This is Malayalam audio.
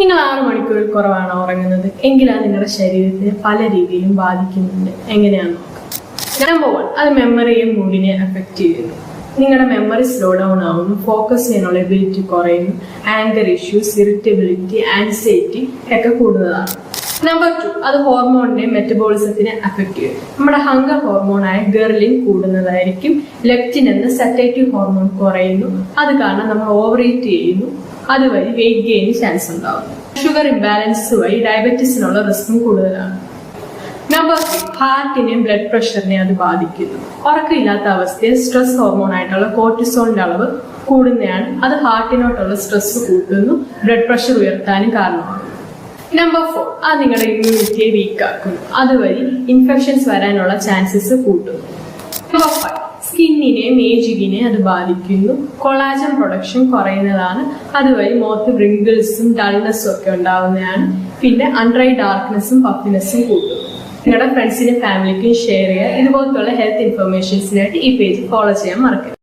നിങ്ങൾ ആറ് മണിക്കൂർ കുറവാണ് ഉറങ്ങുന്നത്? എങ്കിൽ അത് നിങ്ങളുടെ ശരീരത്തെ പല രീതിയിലും ബാധിക്കുന്നുണ്ട്. എങ്ങനെയാണ് നമ്പർ വൺ അത് മെമ്മറിയും മൂഡിനെ അഫക്റ്റ് ചെയ്യുന്നു. നിങ്ങളുടെ മെമ്മറി സ്ലോ ഡൗൺ ആവുന്നു ഫോക്കസ് ചെയ്യാനുള്ള എബിലിറ്റി കുറയുന്നു ആങ്കർ ഇഷ്യൂസ് ഇറിറ്റബിലിറ്റി ആൻസൈറ്റി ഒക്കെ കൂടുതലാണ്. നമ്പർ ടു അത് ഹോർമോണിനെ മെറ്റബോളിസത്തിനെ അഫക്റ്റ് ചെയ്യും. നമ്മുടെ ഹങ്കർ ഹോർമോണായ ഗെർലിൻ കൂടുന്നതായിരിക്കും. ലെപ്റ്റിൻ എന്ന സെറ്റേറ്റീവ് ഹോർമോൺ കുറയുന്നു. അത് കാരണം നമ്മൾ ഓവർ ഈറ്റ് ചെയ്യുന്നു. അതുവഴി വെയിറ്റ് ഗെയിന് ചാൻസ് ഉണ്ടാവും ഷുഗർ ഇംബാലൻസ് വഴി ഡയബറ്റീസിനുള്ള റിസ്ക്കും കൂടുതലാണ്. നമ്പർ ഹാർട്ടിനെയും ബ്ലഡ് പ്രഷറിനെ അത് ബാധിക്കുന്നു. ഉറക്കമില്ലാത്ത അവസ്ഥയിൽ സ്ട്രെസ് ഹോർമോൺ ആയിട്ടുള്ള കോർട്ടിസോളിന്റെ അളവ് കൂടുന്നതാണ്. അത് ഹാർട്ടിനോട്ടുള്ള സ്ട്രെസ് കൂട്ടുന്നു. ബ്ലഡ് പ്രഷർ ഉയർത്താനും കാരണമാകും നമ്പർ ഫോർ അത് നിങ്ങളുടെ ഇമ്മ്യൂണിറ്റിയെ വീക്ക് ആക്കുന്നു. അതുവഴി ഇൻഫെക്ഷൻസ് വരാനുള്ള ചാൻസസ് കൂട്ടുന്നു. നമ്പർ ഫൈവ് സ്കിന്നിനെ ഏജിങ്ങിനെയും അത് ബാധിക്കുന്നു. കൊളാജൻ പ്രൊഡക്ഷൻ കുറയുന്നതാണ്. അതുവഴി മോത്ത് റിങ്കിൾസും ഡൾനെസ്സും ഒക്കെ ഉണ്ടാവുന്നതാണ്. പിന്നെ അൺഡ്രൈ ഡാർക്ക്നെസ്സും പഫിനെസ്സും കൂട്ടും നിങ്ങളുടെ ഫ്രണ്ട്സിനും ഫാമിലിക്കും ഷെയർ ചെയ്യുക. ഇതുപോലത്തുള്ള ഹെൽത്ത് ഇൻഫർമേഷൻസിനായിട്ട് ഈ പേജ് ഫോളോ ചെയ്യാൻ മറക്കരുത്.